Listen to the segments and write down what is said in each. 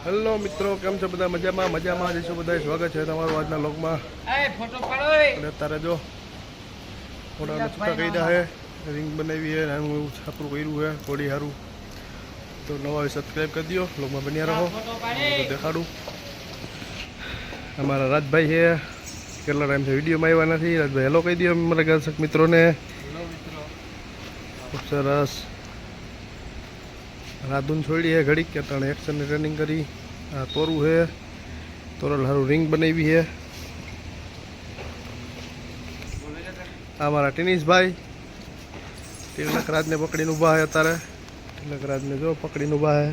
Hello મિત્રો કેમ છો બધા? મજામાં? મજામાં જઈશું બધા. સ્વાગત છે તમારું આજના લોકમાં. અને અત્યારે જો થોડા છૂટા કર્યા છે. રિંગ બનાવી છે નાનું એવું છાપરું કર્યું છે કોડી સારું તો નવા સબસ્ક્રાઈબ કરી દો લોકમાં બન્યા રહો. દેખાડું. અમારા રાજભાઈ છે. કેટલા ટાઈમથી વિડીયોમાં આવ્યા નથી. રાજભાઈ હેલો કહી દો અમારા દર્શક મિત્રોને. ખૂબ સરસ. રાધુન છોડી છે ઘડીક કે ત્રણ એક્શનની ટ્રેનિંગ કરી. આ તોરું છે તોરલ સારું રિંગ બનાવી છે આ મારા ટેનિસભાઈ તિલકરાજને પકડીને ઊભા છે અત્યારે. તિલકરાજને જો પકડીને ઊભા છે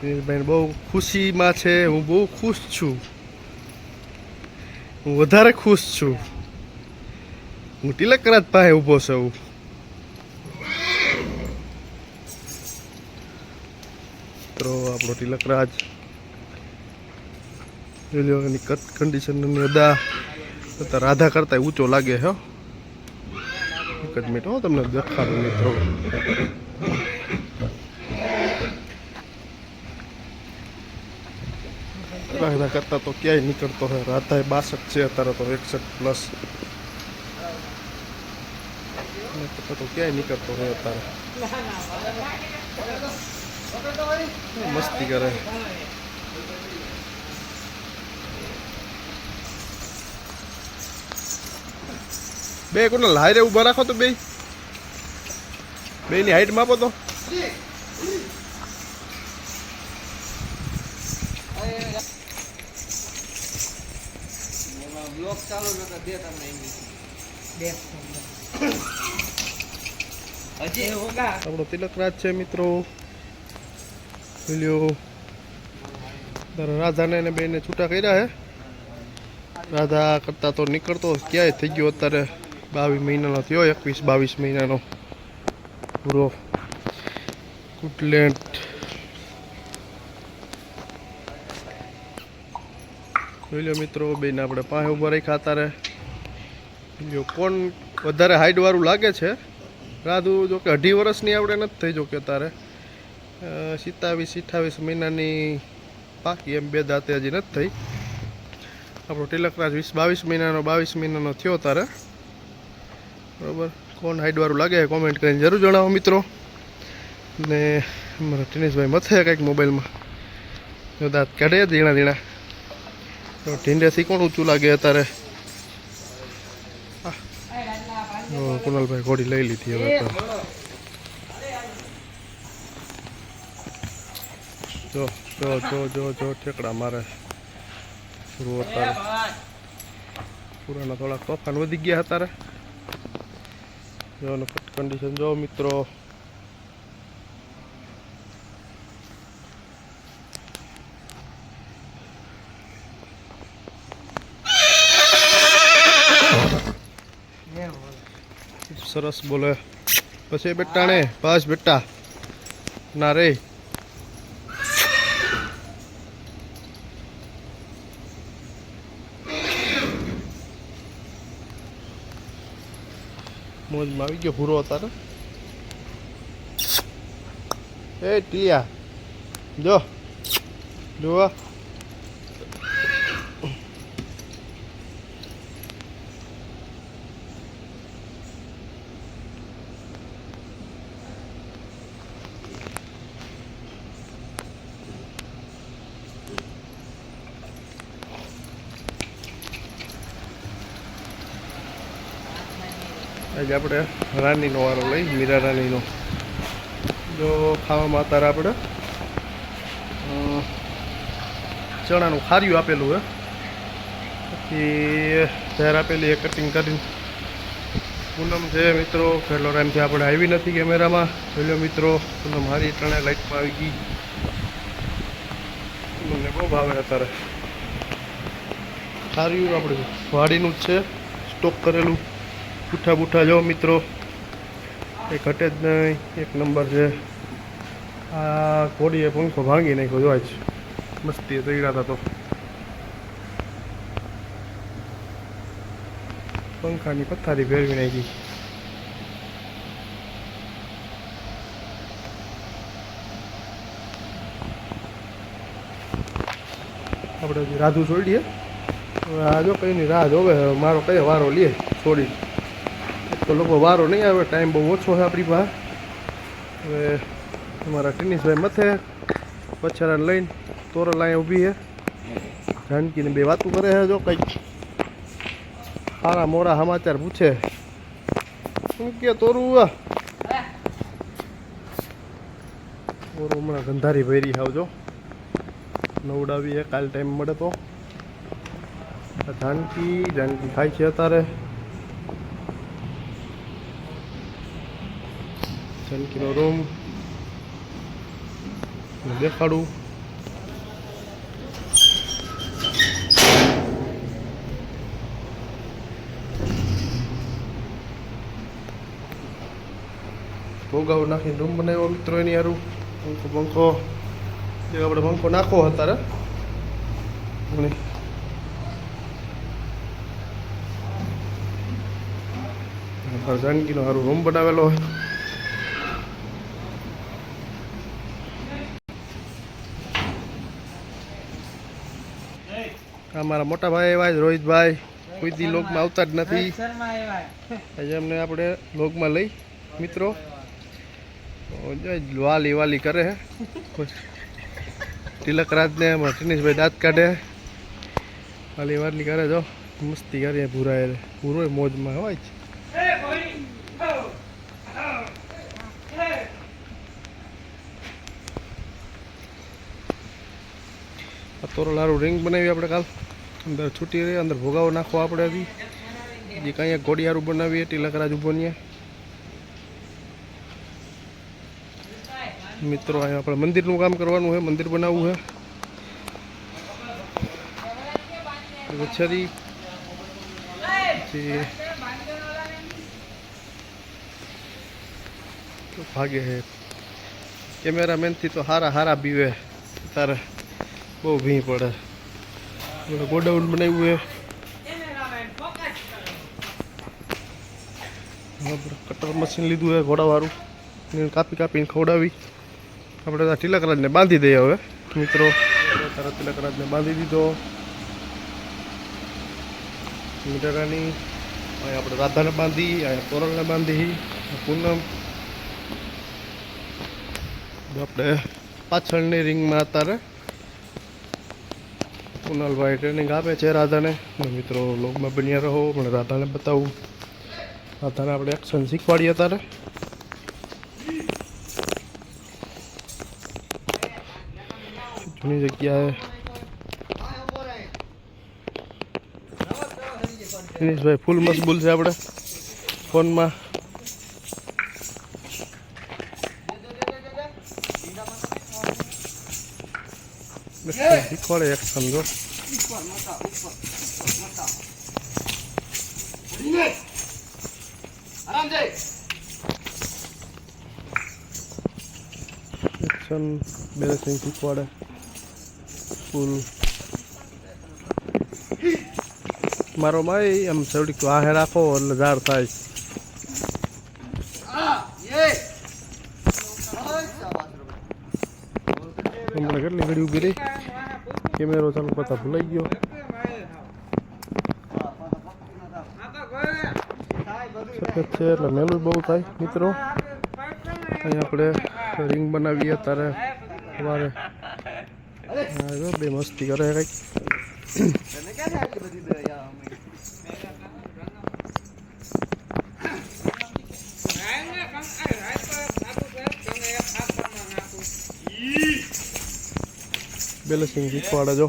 ટેનિસભાઈને બહુ ખુશીમાં છે. હું બહુ ખુશ છું. હું વધારે ખુશ છું. હું તિલકરાજ પાસે ઊભો છું. મિત્રો, આપણો તિલકરાજ એની કટ કન્ડિશનની અદા કરતાં રાધા કરતાં ઊંચો લાગે હો. એક જ મિનિટ હો, તમને દેખાડું, મિત્રો. રાધા કરતાં તો ક્યાંય નીકળતો હોય. રાધા એ બાસઠ છે, અત્યારે તો એકસઠ પ્લસ તો ક્યાંય નીકળતો હોય અત્યારે. મસ્તી કરે. બે કોને લાયરે ઊભા રાખો તો બે. બે ની હાઈટ માપો તો. બ્લોક ચાલુ નતો દે તમને. આપણો તિલકરાજ છે મિત્રો. તારા રાધાને એને બેને છૂટા કર્યા હે. રાધા કરતા તો નીકળતો ક્યાંય થઈ ગયો અત્યારે બાવીસ મહિનાનો થયો, એકવીસ બાવીસ મહિનાનો. પૂરો કુટલેન્ડ જોઈ મિત્રો, બેન આપણે પાસે ઊભા રાખ્યા અત્યારે. જો કોણ વધારે હાઈટ વાળું લાગે છે? રાધુ, જો કે અઢી વર્ષની આપણે નથી થઈ જો કે તારે સિત્તાવીસ, અઠ્ઠાવીસ મહિનાની પાકી એમ બે દાંતે હજી નથી થઈ. આપણો તિલકરાજ વીસ, બાવીસ મહિનાનો બાવીસ મહિનાનો થયો તારે. બરાબર? કોણ હાઈડવાળું લાગે કોમેન્ટ કરીને જરૂર જણાવો મિત્રો. ને અમારા ટીનેશભાઈ મથે કંઈક મોબાઈલમાં. જો દાંત કાઢે ધીણા ધીણા તો ઢીંડેથી કોણ ઊંચું લાગે અત્યારે. કુનાલભાઈ ઘોડી લઈ લીધી હવે તો. જો જો જો જો જો, ઠેકડા મારે. શરૂ અત્યારે. પૂરાના થોડાક તોફાન વધી ગયા અત્યારે. જો કન્ડિશન જો, મિત્રો. સરસ બોલે. પછી બેટા બસ બેટા. ના રે. મોજમાં આવી ગયો ભૂરો તારે એ ટીયા જો જોવા આજે આપણે રાનીનો વારો લઈ, મીરા રાનીનો. જો ખાવામાં અત્યારે આપણે ચણાનું ખાર્યું આપેલું હે. પછી ઝેર આપેલી એ કટિંગ કરીને. પૂનમ છે મિત્રો પહેલો ટાઈમથી આપણે આવી નથી કેમેરામાં. પહેલો મિત્રો, પૂનમ હારી ત્રણે લાઇટમાં આવી ગઈ. પૂનમને બહુ ભાવે અત્યારે. ખાર્યું આપણે વાડીનું જ છે સ્ટોક કરેલું. બુઠ્ઠા બુઠ્ઠા જો મિત્રો. એ ઘટે જ નહીં, એક નંબર છે. આ ઘોડીએ પંખો ભાંગી નાખ્યો જો જ. મસ્તી તૈયાર હતા તો. પંખાની પથ્થારી ફેરવી નાખી. આપણે રાધુ છોડીએ. આ જો કંઈ નહીં રાહ જોવે, મારો કયો વારો લે છોડી તો લોકો વારો નહીં આવે, ટાઈમ બહુ ઓછો છે આપણી પાસે. હવે અમારા ટીનીશભાઈ મથે, પછારાને લઈને તોરલ અહીંયા ઊભી છે. જાનકીને બે વાતો કરે છે જો કંઈક. સારા મોરા સમાચાર પૂછે. શું કે તોરું તોરું હમણાં ગંધારી ભૈરી આવજો નવડાવી કાલ ટાઈમ મળે તો. જાનકી જાનકી ખાય છે અત્યારે. જાનકીનો રૂમ દેખાડું ભોગાવ નાખીને રૂમ બનાવ્યો મિત્રો એની હારું પંખો પંખો જે આપણે પંખો નાખો અત્યારે જાનકીનો સારું રૂમ બનાવેલો હોય આ મારા મોટા ભાઈ એવા જ રોહિતભાઈ. કોઈ દી લોકમાં આવતા જ નથી. આજે અમને આપણે લોકમાં લઈ મિત્રો. વાલી વાલી કરે તિલકરાજને તિલક રાજને અમારા ટીનીશભાઈ દાંત કાઢે વાલી વાલી કરે જો. મસ્તી કરીએ ભૂરાએ ભૂરો મોજમાં હોય છે આ તોરલ રિંગ બનાવી આપણે કાલ. અંદર છૂટી રહી, અંદર ભોગાવો નાખો આપણે હજી. જે કાંઈ ઘોડિયારું બનાવીએ તિલકરાજ ઊભો ને મિત્રો, અહીંયા આપણે મંદિરનું કામ કરવાનું છે, મંદિર બનાવવું છે. વછરી ભાગે છે. કેમેરામેનથી તો હારા હારા બીવે તારે બહુ ભી પડે. ગોડાઉન બનાવ્યું એ. કટર મશીન લીધું છે ઘોડાવાળું. એને કાપી કાપીને ખવડાવી. આપણે તિલકરાજને બાંધી દઈએ હવે. મિત્રો, તારા તિલકરાજને બાંધી દીધો. મીટરાની અહીંયા આપણે રાધાને બાંધી, અહીંયા કોરલને બાંધી, પૂનમ. આપણે પાછળની રિંગમાં અત્યારે કુનાલભાઈ ટ્રેનિંગ આપે છે રાધાને. મિત્રો લોગમાં બન્યા રહો, પણ રાધાને બતાવું. રાધાને આપણે એક્શન શીખવાડીએ તારે જૂની જગ્યાએ. દિનેશભાઈ ફૂલ મશગુલ છે આપણે ફોનમાં. શીખવાડે એક્શન જો એક્શન બેલેન્સિંગ શીખવાડે ફૂલ મારો ભાઈ આમ થોડીક વાહે રાખો એટલે ઝાડ થાય હમણાં કેટલી ઘડી ઊભી રહી કેમેરો ચાલુ કરતા ભૂલાઈ ગયો. સફેદ છે એટલે મેલું બહુ થાય મિત્રો. અહીં આપણે રિંગ બનાવીએ ત્યારે સવારે. બે મસ્તી કરે કંઈક. બેલેસિંગ શીખવાડે જો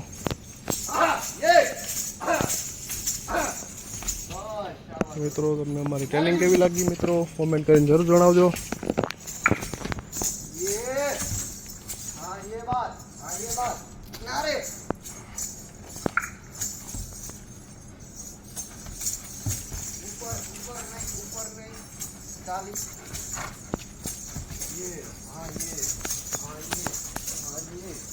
મિત્રો તમને અમારી ટ્રેનિંગ કેવી લાગી મિત્રો કોમેન્ટ કરીને જરૂર જણાવજો Yeah.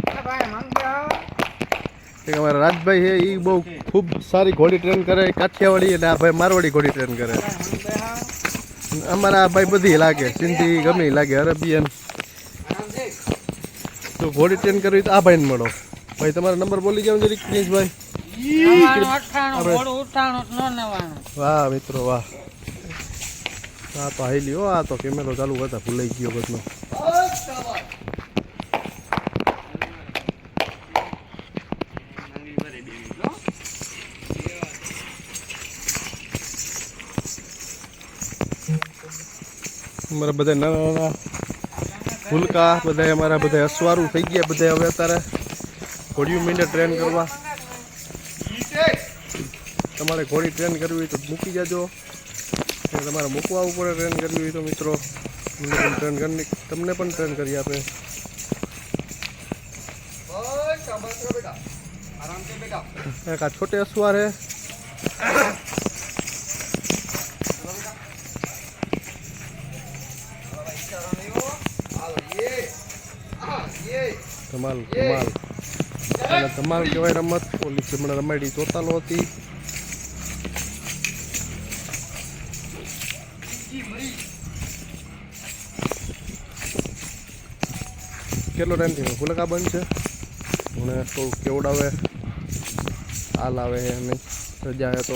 એક અમારા રાજભાઈ છે એ બહુ ખૂબ સારી ઘોડી ટ્રેન કરે કાઠિયાવાડી અને આ ભાઈ મારવાડી ઘોડી ટ્રેન કરે. અમારા આ ભાઈ બધી લાગે સિંધી ગમે લાગે અરેબિયન. તો ઘોડી ટ્રેન કરવી તો આ ભાઈને મળો. ભાઈ તમારો નંબર બોલી જાવ જરીક દિનેશભાઈ વાહ મિત્રો વાહ. આ તો હાઈલી હો આ તો કેમેરો ચાલુ કરતા ભૂલાઈ ગયો બધનો અમારા બધા નાના નાના ફૂલકા બધા અમારા બધા અસવારું થઈ ગયા બધા હવે અત્યારે ઘોડિયું મીંડે ટ્રેન કરવા. તમારે ઘોડી ટ્રેન કરવી હોય તો મૂકી જજો. તમારે મૂકવા ઉપર ટ્રેન કરવી હોય તો મિત્રો ટ્રેન કરી તમને પણ ટ્રેન કરી આપે. એક આ છોટે ધમાલ ધમાલ અને ધમાલ કહેવાય રમત. ઓલી હમણાં રમાડી ચોતાલો હતી. કેટલો ટાઈમથી ફુલકા બંધ છે? મને થોડું કેવડાવે. હાલ આવે અને રજા આવે તો.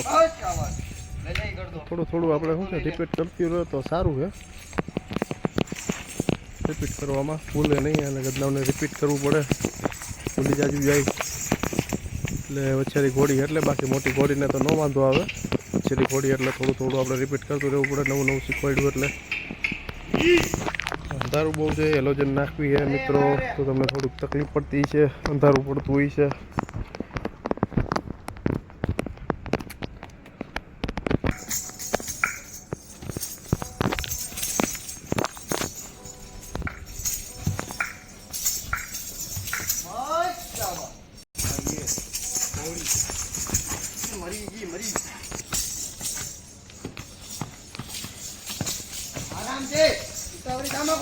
થોડું થોડું આપણે શું છે રિપીટ કરતી રહે તો સારું છે રિપીટ કરવામાં ભૂલે નહીં અને ગદલાવને રિપીટ કરવું પડે. ભૂલી જાજુ જાય એટલે વચ્ચેની ઘોડી એટલે બાકી મોટી ઘોડીને તો ન વાંધો આવે. વચ્ચેની ઘોડી એટલે થોડું થોડું આપણે રિપીટ કરતું રહેવું પડે, નવું નવું શીખવાડ્યું એટલે. અંધારું બહુ છે એલોજન નાખવી છે, મિત્રો. તો તમને થોડુંક તકલીફ પડતી છે, અંધારું પડતું હોય છે. આરામ છે. ઉતાવળી કામો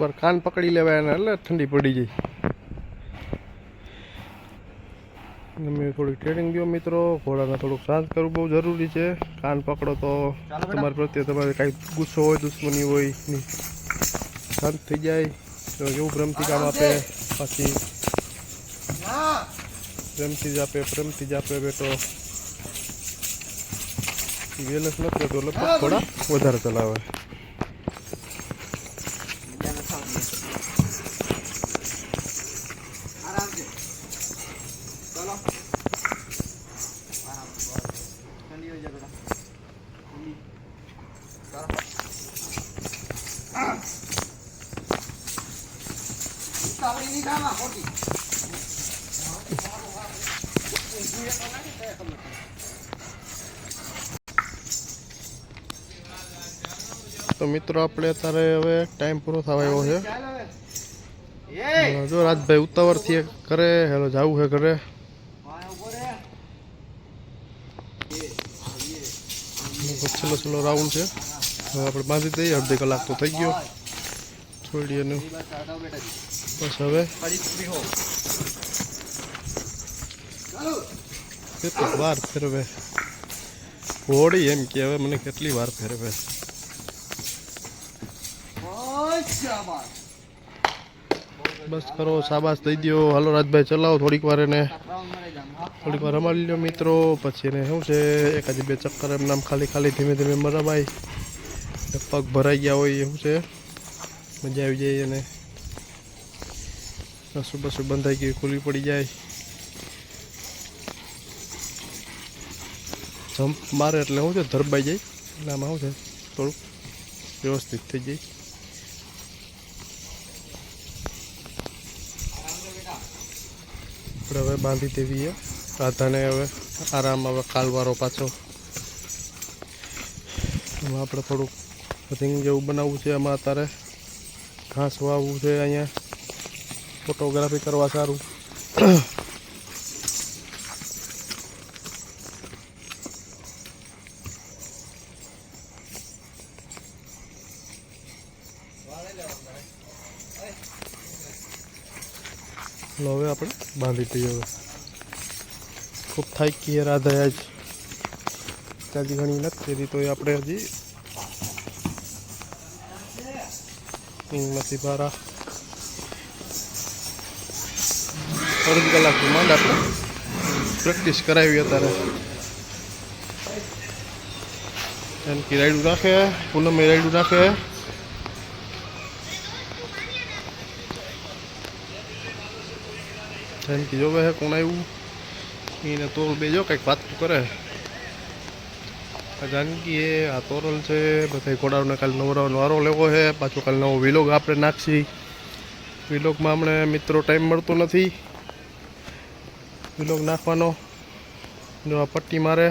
થોડીક વાર કાન પકડી લેવાય અને એટલે ઠંડી પડી જાય. તમે થોડીક ટ્રેનિંગ દો મિત્રો. ઘોડાને થોડુંક શાંત કરવું બહુ જરૂરી છે. કાન પકડો તો તમારા પ્રત્યે તમારે કાંઈ ગુસ્સો હોય દુશ્મની હોય નહીં. શાંત થઈ જાય. તો એવું પ્રેમથી કામ આપે. પાછી પ્રેમથી જ આપે પ્રેમથી જ આપે બેટો. વેલસ નથી તો પછી થોડા વધારે ચલાવે. તો મિત્રો, આપણે અત્યારે હવે ટાઈમ પૂરો થવા આવ્યો છે. જો રાજભાઈ ઉતાવળથી કરે હેલો, જાવું છે ઘરે? છેલ્લો છેલ્લો રાઉન્ડ છે. આપણે બાંધી દઈએ, અડધી કલાક તો થઈ ગયો. છોડીએ બસ હવે કેટલીક વાર ફેરવે ઘોડી એમ કે હવે મને કેટલી વાર ફેરવે બસ કરો સાબાસ દઈ ગયો હાલો રાજભાઈ ચલાવો થોડીક વાર એને થોડીક વાર રમાડી લ્યો મિત્રો પછી એને શું છે એકાદ બે ચક્કર એમ નામ ખાલી ખાલી ધીમે ધીમે મરાવાય પગ ભરાઈ ગયા હોય એવું છે મજા આવી જાય અને નસું બસું બંધાઈ ગયું ખુલ્લી પડી જાય. જમ્પ મારે એટલે શું છે, ધરબાઈ જાય. એટલે આમાં શું છે, થોડુંક વ્યવસ્થિત થઈ જાય. આપણે હવે બાંધી દેવી છે રાધાને હવે આરામ, હવે કાલવારો પાછો. એમાં આપણે થોડુંક રીંગ જેવું બનાવવું છે. એમાં અત્યારે ઘાસ વાવવું છે અહીંયા. ફોટોગ્રાફી કરવા સારું હવે આપણે બાંધી દઈએ હવે. ખૂબ થાય ગયા રાધા જ ત્યાંથી ઘણી નથી કરી તો એ આપણે હજી નથી ભારા. અડધી કલાકની માંડ આપણે પ્રેક્ટિસ કરાવી અત્યારે. જાનકી રાયડું રાખે, પૂનમે રાયડું રાખે. જાનકી જોવે હે કોણ આવ્યું એને તો બે જો કંઈક વાત કરે. આ જાનકી એ આ તોરલ છે બધા ઘોડાઓને કાલે નવરાવાનો વારો લેવો છે પાછો કાલે નવો વિલોગ આપણે નાખશી. વિલોગમાં હમણાં મિત્રો ટાઈમ મળતો નથી. વિલોગ નાખવાનો. જો આ પટ્ટી મારે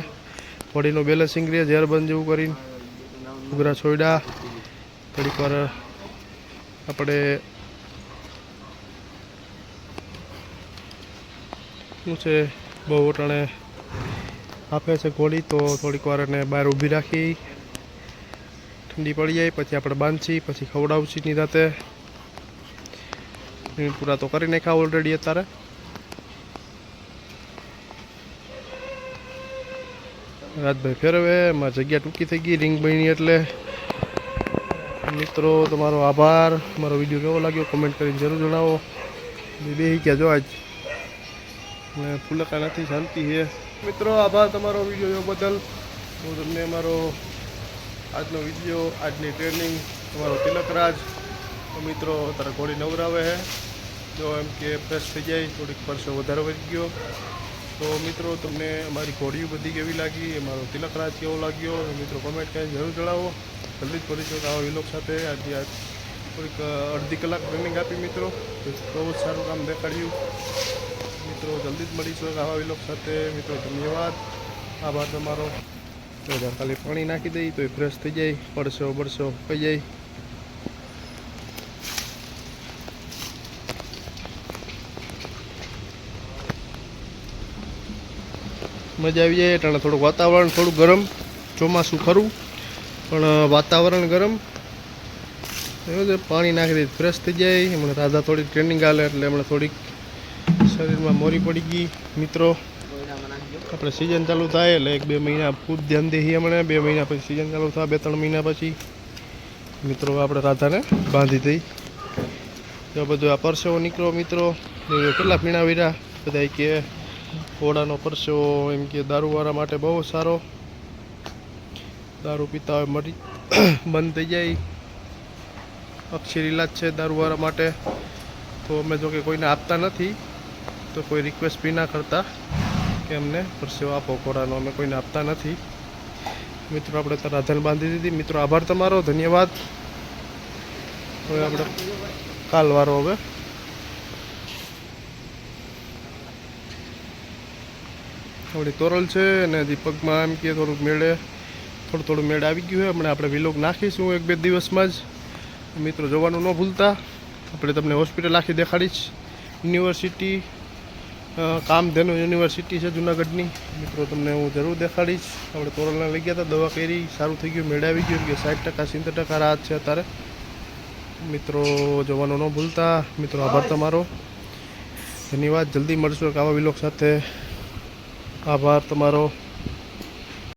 બોડીનો બેલેન્સિંગ રહે ઝેર બંધ જેવું કરીને. ઉગરા છોડ્યા થોડીક વાર આપણે શું છે, બહુ અટાણે આપે છે ઘોડી તો થોડીક વાર એને બહાર ઊભી રાખી. ઠંડી પડી જાય, પછી આપણે બાંધશી, પછી ખવડાવશી ની રાતે. પૂરા તો કરી નાખ્યા ઓલરેડી અત્યારે. રાજભાઈ ફેરવે, એમાં જગ્યા ટૂંકી થઈ ગઈ રિંગ બની એટલે મિત્રો તમારો આભાર. મારો વીડિયો કેવો લાગ્યો કોમેન્ટ કરીને જરૂર જણાવો. બે ક્યાં જો આજ. ફૂલકા નથી, શાંતિ છે મિત્રો, આભાર તમારો વીડિયો બદલ. હું તમને મારો આજનો વીડિયો, આજની ટ્રેનિંગ તમારો તિલકરાજ મિત્રો તારા ઘોડી નવરાવે છે જો એમ કે ફ્રેશ થઈ જાય, થોડીક પરસો વધારે વધી ગયો. તો મિત્રો, તમને અમારી ઘોડીઓ બધી કેવી લાગી? અમારો તિલકરાજ કેવો લાગ્યો? મિત્રો કોમેન્ટ કરીને જરૂર જણાવો. જલ્દી જ ફરીશું આવા વિલોક સાથે. આજે આજ થોડીક અડધી કલાક ટ્રેનિંગ આપી મિત્રો. બહુ જ સારું કામ દેખાડ્યું. મિત્રો, જલ્દી જ મળીશું આવા વિલોક સાથે. મિત્રો, ધન્યવાદ. આભાર તમારો. તો ખાલી પાણી નાખી દઈ તો એ ફ્રેશ થઈ જાય. પડશો બળશો થઈ જાય. મજા આવી જાય, એટલે થોડુંક વાતાવરણ થોડું ગરમ, ચોમાસું ખરું, પણ વાતાવરણ ગરમ. પાણી નાખી દે ફ્રેશ થઈ જાય. હમણાં રાધા થોડીક ટ્રેનિંગ આલે, એટલે હમણાં થોડીક શરીરમાં મોરી પડી ગઈ, મિત્રો. આપણે સિઝન ચાલુ થાય, એટલે એક બે મહિના ખૂબ ધ્યાન દઈએ હમણાં. બે મહિના પછી સિઝન ચાલુ થાય, બે ત્રણ મહિના પછી. મિત્રો, આપણે રાધાને બાંધી દઈ. તો બધું આ પરસેવો નીકળો મિત્રો. કેટલા પીણા વીરા બધા કે ઘોડાનો પરસેવો એમ કે દારૂવાળા માટે બહુ સારો. દારૂ પીતા હોય મરી બંધ થઈ જાય. અક્ષર ઇલાજ છે દારૂવાળા માટે. તો અમે જો કે કોઈને આપતા નથી, તો કોઈ રિક્વેસ્ટ બી ના કરતા કે અમને પરસેવો આપો ઘોડાનો. અમે કોઈને આપતા નથી. મિત્રો, આપણે તો રાધાને બાંધી દીધી. મિત્રો, આભાર તમારો. ધન્યવાદ. હવે આપણે કાલવારો હવે. આપણી તોરલ છે અને દીપકમાં એમ કે થોડુંક મેળે, થોડું થોડું મેળ આવી ગયું છે. હમણાં આપણે વિલોગ નાખીશું એક બે દિવસમાં જ. મિત્રો જોવાનું ન ભૂલતા. આપણે તમને હોસ્પિટલ આખી દેખાડીશ. યુનિવર્સિટી કામધેનુ યુનિવર્સિટી છે જુનાગઢની. મિત્રો તમને હું જરૂર દેખાડીશ. આપણે તોરલને લઈ ગયા હતા, દવા કરી, સારું થઈ ગયું મેળાવી ગયું. કે સાઠ ટકા, સિત્તેર ટકા રાહત છે અત્યારે. મિત્રો જોવાનું ન ભૂલતા. મિત્રો આભાર તમારો. ધન્યવાદ. જલ્દી મળશું એક આવા વિલોક સાથે. આભાર તમારો.